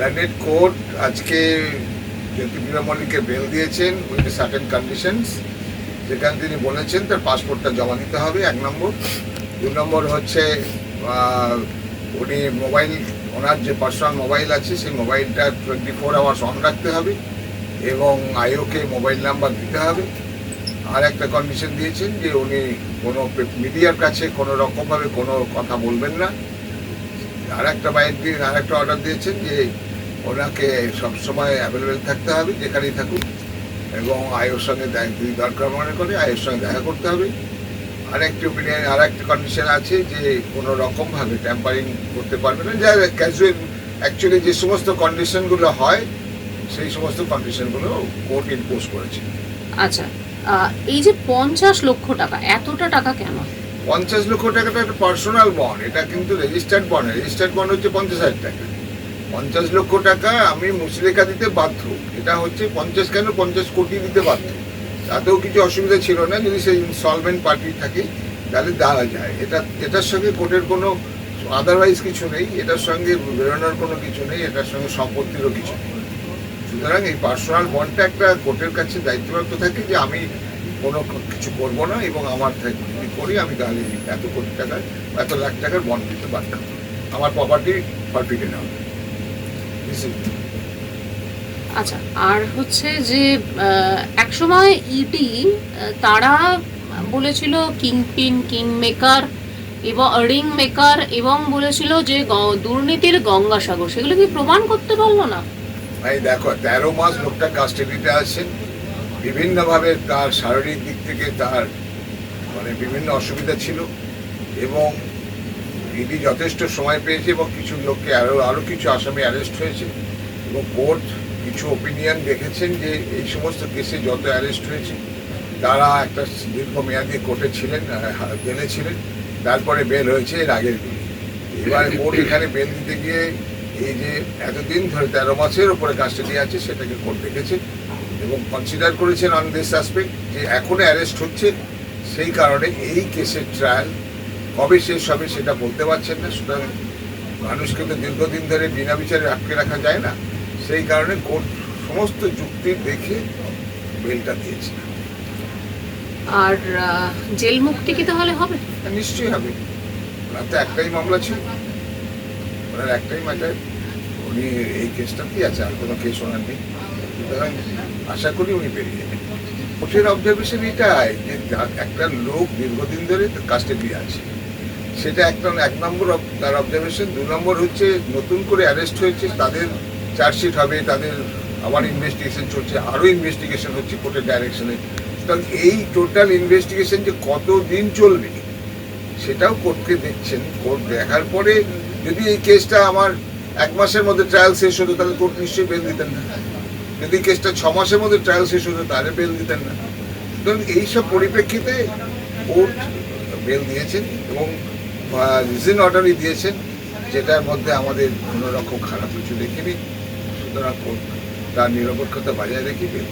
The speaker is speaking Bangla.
ল্যান্ডেড কোর্ট আজকে জ্যোতিপ্রিয়া মল্লিককে বেল দিয়েছেন, উইথ সার্টেন কন্ডিশনস যেখানে তিনি বলেছেন তার পাসপোর্টটা জমা দিতে হবে, এক নম্বর। দু নম্বর হচ্ছে উনি মোবাইল ওনার যে পার্সোনাল মোবাইল আছে, সেই মোবাইলটা টোয়েন্টি ফোর আওয়ার্স অন রাখতে হবে এবং আইওকে মোবাইল নাম্বার দিতে হবে। আর একটা কন্ডিশন দিয়েছেন যে উনি কোনো মিডিয়ার কাছে কোনো রকমভাবে কোনো কথা বলবেন না। আর একটা বাইক দিয়ে আর একটা অর্ডার দিয়েছেন যে ওনাকে সবসময় অ্যাভেলেবেল থাকতে হবে, যেখানেই থাকুক। এবং আয়ের সঙ্গে যদি দরকার মনে করে আয়ের সঙ্গে দেখা করতে হবে। আর একটি ওপিনিয়ন আর একটা কন্ডিশন আছে যে কোনো রকমভাবে ট্যাম্পারিং করতে পারবে না। যা ক্যাজুয়াল অ্যাকচুয়ালি যে সমস্ত কন্ডিশনগুলো হয়, সেই সমস্ত কন্ডিশনগুলো কোর্ট ইম্পোজ করেছে। আচ্ছা এই যে পঞ্চাশ লক্ষ টাকা, এতটা টাকা কেন? পঞ্চাশ লক্ষ টাকাটা একটা পার্সোনাল বন্ড এটা কিন্তু রেজিস্টার্ড বন্ড রেজিস্টার্ড বন্ড হচ্ছে পঞ্চাশ হাজার টাকা। পঞ্চাশ লক্ষ টাকা আমি মুচলেখা দিতে বাধ্য, এটা হচ্ছে পঞ্চাশ কেন পঞ্চাশ কোটি দিতে বাধ্য। তাতেও কিছু অসুবিধা ছিল না, যদি সেই ইনসলভেন্ট পার্টি থাকে, তাহলে দেওয়া যায়। এটা, এটার সঙ্গে কোর্টের কোনো আদারওয়াইজ কিছু নেই, এটার সঙ্গে বেরোনোর কোনো কিছু নেই, এটার সঙ্গে সম্পত্তিরও কিছু নেই। সুতরাং এই পার্সোনাল বন্ডটা একটা কোর্টের কাছে দায়িত্বপ্রাপ্ত থাকে যে আমি কোনো কিছু করব না এবং আমার থেকে যদি করি আমি তাহলে এত কোটি টাকার এত লাখ টাকার বন্ড দিতে পারতাম আমার প্রপার্টি This is- আচ্ছা আর হচ্ছে যে একসময় ইডি তারা বলেছিল কিংপিন কিং মেকার এবং রিং মেকার এবং বলেছিল যে দুর্নীতির গঙ্গাসাগর। সেগুলো কি প্রমাণ করতে পারল না? ভাই দেখো তেরো মাস লোকটা কাস্টাডিতে আছেন বিভিন্নভাবে তার শারীরিক দিক থেকে তার মানে বিভিন্ন অসুবিধা ছিল এবং ইডি যথেষ্ট সময় পেয়েছে এবং কিছু লোককে আরও আরও কিছু আসামি অ্যারেস্ট হয়েছে এবং কোর্ট কিছু ওপিনিয়ন দেখেছেন যে এই সমস্ত কেসে যত অ্যারেস্ট হয়েছে, তারা একটা দীর্ঘমেয়াদী কোর্টে ছিলেন জেলে ছিলেন তারপরে বেল হয়েছে এর আগের দিন। এবার কোর্ট এখানে বেল দিতে গিয়ে এই যে এতদিন ধরে তেরো মাসের উপরে কাস্টাডি আছে, সেটাকে কোর্ট দেখেছে। এবং কনসিডার করেছেন অন দিস অ্যাসপেক্ট যে এখনও অ্যারেস্ট হচ্ছে সেই কারণে এই কেসের ট্রায়াল কবে শেষ হবে সেটা বলতে পারছেন না। সুতরাং মানুষকে তো দীর্ঘদিন ধরে বিনা বিচারে আটকে রাখা যায় না। সেই কারণে কোর্ট সমস্ত যুক্তি দেখে বেলটা দিয়েছে। আর জেল মুক্তি কি তাহলে হবে? নিশ্চয়ই হবে। ওনার তো একটাই মামলা ছিল। ওনার একটাই ম্যাটার উনি এই কেসটাতেই আছে? আর কোনো কেস ওনার নেই। সুতরাং আশা করি উনি বেরিয়ে যাবেন। কোর্টের অবজারভেশন এটাই যে একটা লোক দীর্ঘদিন ধরে কাস্টাডি আছে। সেটা একটা এক নম্বর তার অবজারভেশন দু নম্বর হচ্ছে নতুন করে অ্যারেস্ট হয়েছে। তাদের চার্জশিট হবে, তাদের আবার ইনভেস্টিগেশন চলছে, আরও ইনভেস্টিগেশন হচ্ছে কোর্টের ডাইরেকশনে সুতরাং এই টোটাল ইনভেস্টিগেশন যে কত দিন চলবে, সেটাও কোর্টকে দেখছেন। কোর্ট দেখার পরে যদি এই কেসটা আমার এক মাসের মধ্যে ট্রায়াল শেষ হতো, তাহলে কোর্ট নিশ্চয়ই বেল দিতেন। না যদি কেসটা ছ মাসের মধ্যে ট্রায়াল শেষ হতো, তাহলে বেল দিতেন না সুতরাং এইসব পরিপ্রেক্ষিতে কোর্ট বেল দিয়েছেন এবং রিজন অর্ডারই দিয়েছেন, যেটার মধ্যে আমাদের কোনো রকম খারাপ কিছু দেখিনি সুতরাং কোর্ট তার নিরপেক্ষতা বজায় রেখে বেল।